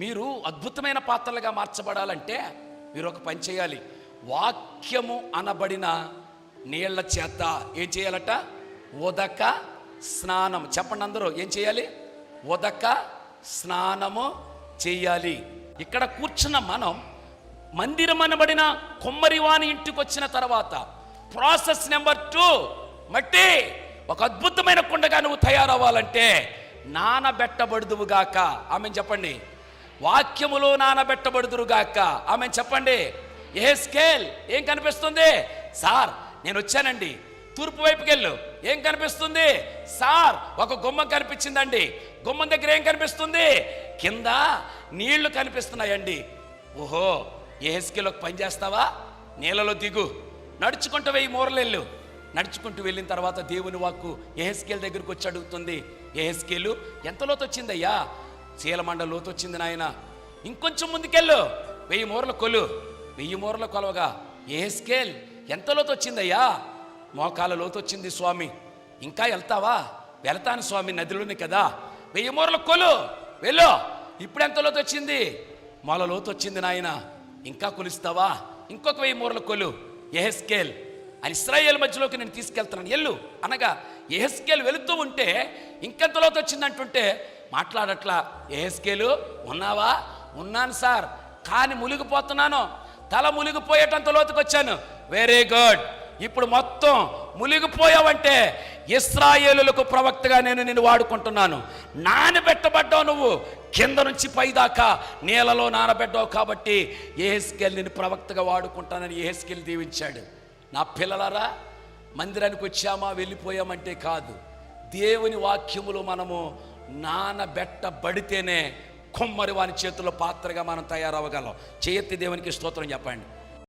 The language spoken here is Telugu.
మీరు అద్భుతమైన పాత్రలుగా మార్చబడాలంటే మీరు ఒక పని చేయాలి. వాక్యము అనబడిన నీళ్ళ చేత ఏం చేయాలట? ఉదక స్నానం చెప్పండి అందరూ ఏం చేయాలి? ఉదక స్నానము చేయాలి. ఇక్కడ కూర్చున్న మనం మందిరం అనబడిన కొమ్మరివాని ఇంటికి వచ్చిన తర్వాత ప్రాసెస్ నెంబర్ టూ మట్టి ఒక అద్భుతమైన కుండగా నువ్వు తయారవ్వాలంటే నానబెట్టబడుదువుగాక ఆమె చెప్పండి. వాక్యములో నానబెట్టబడుదురుగాక. ఆమె చెప్పండి. ఏ స్కేల్ ఏం కనిపిస్తుంది? సార్ నేను వచ్చానండి. తూర్పు వైపుకి వెళ్ళు ఏం కనిపిస్తుంది? సార్ ఒక గుమ్మం కనిపించిందండి. గుమ్మం దగ్గర ఏం కనిపిస్తుంది? కింద నీళ్ళు కనిపిస్తున్నాయండి. ఓహో ఏహెస్కేలో పని చేస్తావా? నీళ్ళలో దిగు. నడుచుకుంటూ వెయ్యి మూరలెళ్ళు. నడుచుకుంటూ వెళ్ళిన తర్వాత దేవుని వాక్కు ఏహెస్కేల్ దగ్గరికి వచ్చి అడుగుతుంది. ఏహెస్కేలు ఎంత లోతు వచ్చిందయ్యా? చీలమండ లోతు వచ్చింది నాయన. ఇంకొంచెం ముందుకెళ్ళు. వెయ్యి మూరల కొలు. వెయ్యి మూరల కొలవగా ఏహెస్కేల్ ఎంత లోతు వచ్చిందయ్యా మోకాల లోతు వచ్చింది స్వామి. ఇంకా వెళ్తావా? వెళ్తాను స్వామి నదిలోనే కదా. వెయ్యి మూరల కొలు. వెళ్ళు. ఇప్పుడు ఎంత లోతు వచ్చింది మొల లోతు వచ్చింది నాయన. ఇంకా కొలుస్తావా? ఇంకొక వెయ్యి మూరల కొలు. ఎహెస్కేల్ అని ఇస్రాయేల్ మధ్యలోకి నేను తీసుకెళ్తున్నాను. ఎల్లు. అనగా ఎహెస్కేల్ వెళుతూ ఉంటే ఇంకెంత లోతు వచ్చిందంటుంటే మాట్లాడట్లా. ఎహెస్కేలు ఉన్నావా? ఉన్నాను సార్. కానీ మునిగిపోతున్నాను. తల మునిగిపోయేటంత లోతుకు వచ్చాను వెరీ గుడ్ ఇప్పుడు మొత్తం మునిగిపోయావంటే ఇస్రాయేలులకు ప్రవక్తగా నేను నిన్ను వాడుకుంటున్నాను. నానబెట్టబడ్డావు నువ్వు. కింద నుంచి పైదాకా నీళ్ళలో నానబెట్టావు కాబట్టి ఏహెస్కెల్ నేను ప్రవక్తగా వాడుకుంటానని ఏహెస్కెల్ దీవించాడు? నా పిల్లలరా మందిరానికి వచ్చామా వెళ్ళిపోయామంటే కాదు. దేవుని వాక్యములు మనము నానబెట్టబడితేనే కొమ్మరి వాని చేతుల్లో పాత్రగా మనం తయారవ్వగలం. చేయత్తి దేవునికి స్తోత్రం చెప్పండి.